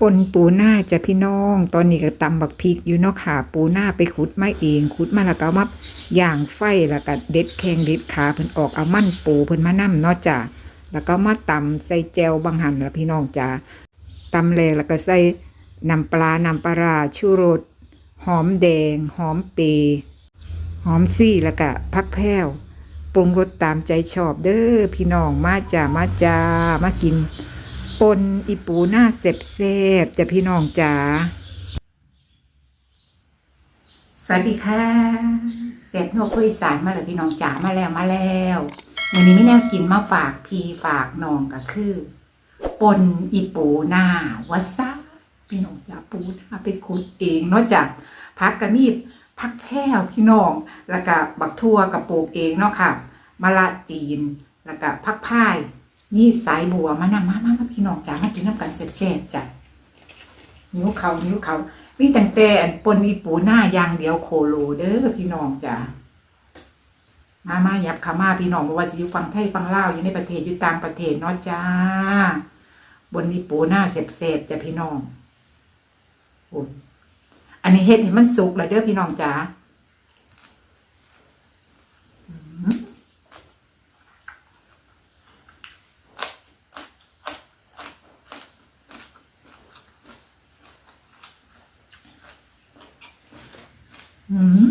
ปนปูหน้าจะพี่น้อง ตอนนี้ก็ตำบักพริกอยู่เนาะค่ะ ปูหน้าไปขุดมาเองขุดมาแล้วก็เอามาย่างไฟแล้วก็เด็ดแข้งเด็ดขาเพิ่นออกเอามันปูเพิ่นมานํเนาะจ้ะแล้วก็มาตำใส่แจวบางหันละพี่น้องจ้ะตำแรงแล้วก็ใส่น้ำปลาน้ำปลาชูรสหอมแดง หอมเปรย์หอมซี่แล้วก็พักแพ้วปรุงรสตามใจชอบเด้อพี่น้องมาจ้ามาจ้ามากิน ปนอีปูหน้าเสบเซบๆจะพี่น้องจ๋าสวัสดีค่ะเสร็จนกคุยสารมาเลยพี่น้องจ๋ามาแล้วมาแล้ววันนี้ไม่แน่กินมาฝากพี่ฝากน้องก็คือ ปนอีปูหน้าวัดซาพี่น้องจ๋าปูหน้าไปขุดเองนอกจากพักกระมีดพักแพ้วพี่น้องแล้วก็บักทั่วกับปลูกเองเนาะค่ะมะละจีนแล้วก็พักพาย มีสายบัวมานำมามามาพี่น้องจ๋ามากินน้ำกันแซ่บๆจ้ะนิ้วเขานิ้วเขามีแต่งแต่อันปนอีปูหน้ายางเดียวโคโลเด้อพี่น้องจ้ะมามายับขามาพี่น้องบอกว่าสิอยู่ฟังไทยฟังเล่าอยู่ในประเทศอยู่ต่างประเทศเนาะจ้า บนอีปูหน้าแซ่บๆจ้ะพี่น้องโอ้อันนี้เฮ็ดให้มันสุกแล้วเด้อพี่น้องจ้าอืม อืม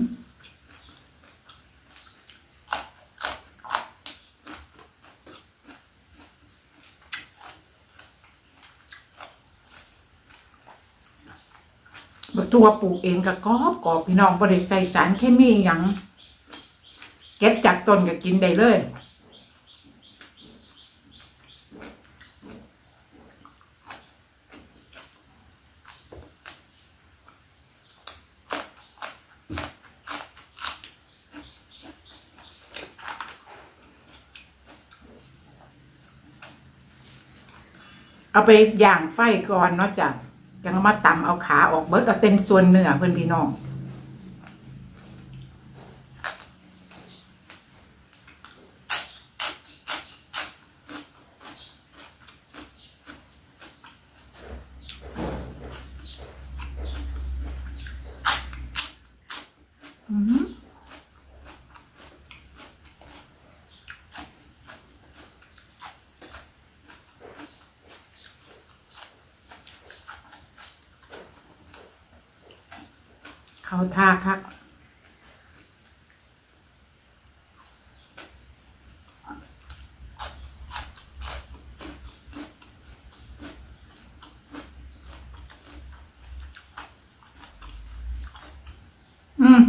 บัก ตัวปลูกเองก็กรอบกรอบพี่น้องบ่ได้ใส่สารเคมีหยังเก็บจากต้นก็กินได้เลยเอาไปย่างไฟก่อนเนาะจ้ะ ยังเอามาตำเอาขาออกเบิดเอาเต็นส่วนเนื้อเพื่อนพี่น้องอืม เขาทาคักอืม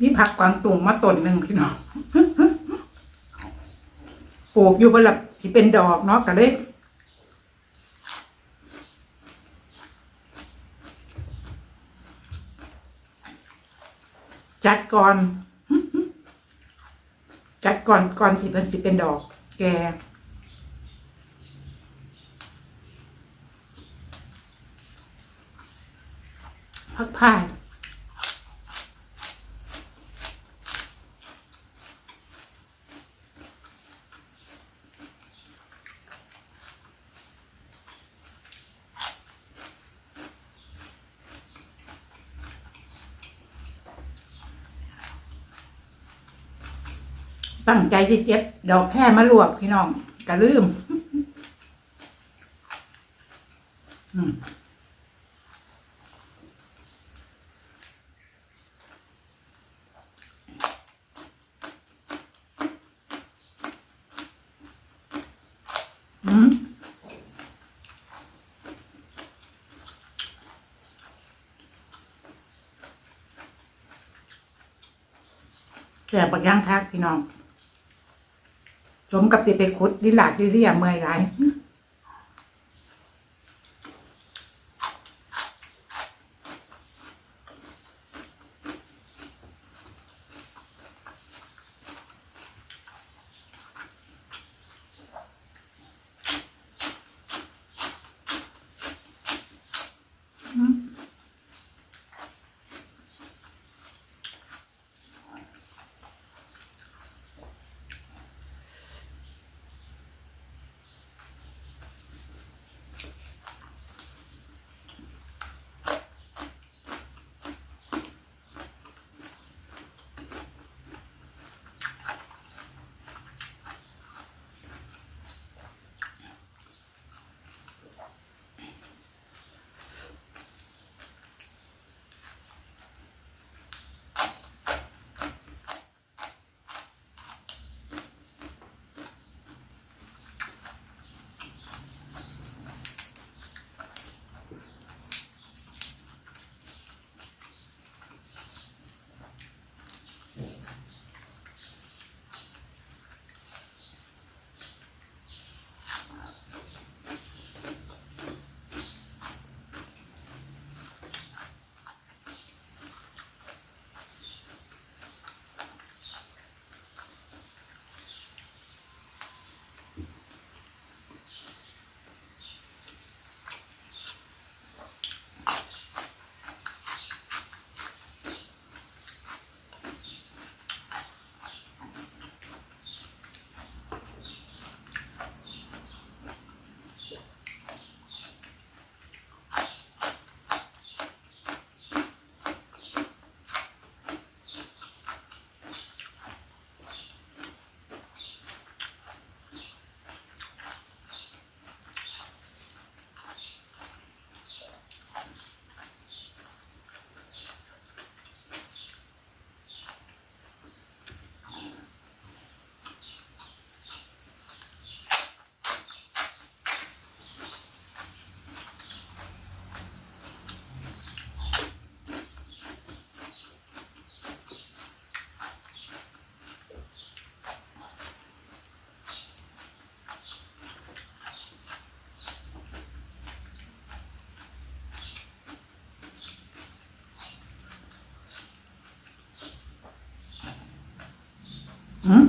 มีผักกวางตุ่มมาต้นหนึ่งพี่น้องปลูกอยู่บนหลับที่เป็นดอกเนาะก็เลย จัดก่อนจัดก่อนก่อนสิเป็นสิเป็นดอก แกพักผ่าน ตั้งใจที่เจ็ดดอกแค่มาลวกพี่น้องกระลืมอืมแก่ปักย่างคักพี่น้อง สมกับติไปคุดดิลาดดิเรียเมื่อยไร ม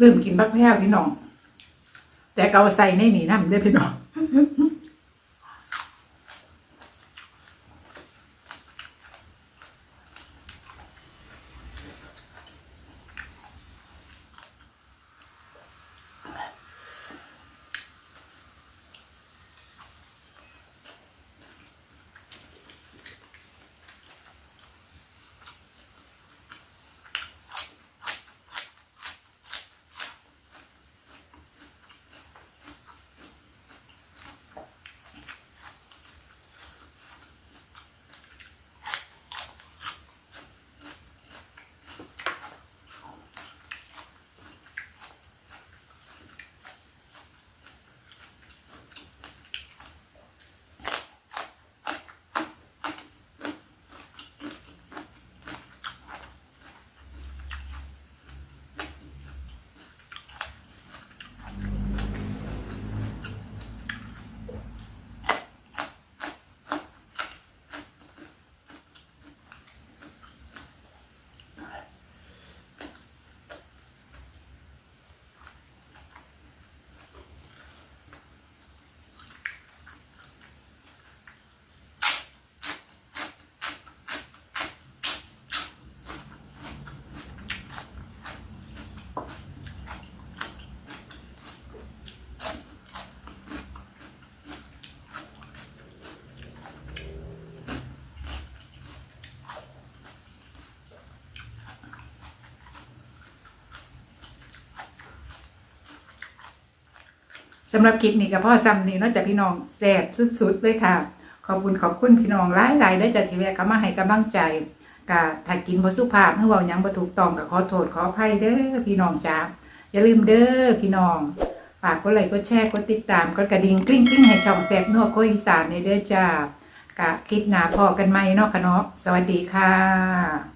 ลืมกินบักแพ้วพี่น้อง แต่เกาใส่ในนี่น้ำได้พี่น้อง สำหรับคลิปนี้ก็พ่อซ้ำนี่นอกจากพี่น้องแซ่บสุดๆเลยค่ะ ขอบคุณขอบคุณพี่น้องหลายๆได้จากที่แวะเข้ามาให้กำลังใจกะถ้ากินบ่สุภาพเมื่อวาหยังบ่ถูกต้องก็ขอโทษขออภัยเด้อพี่น้องจ้าอย่าลืมเด้อพี่น้องฝากกดไลค์กดแชร์กดติดตามกดกระดิ่งกลิ้งกลิ้งให้ช่องแซ่บนัวโคอีสานในเด้อจ้ากะคลิปหน้าพอกันไหมเนาะค่ะเนาะสวัสดีค่ะ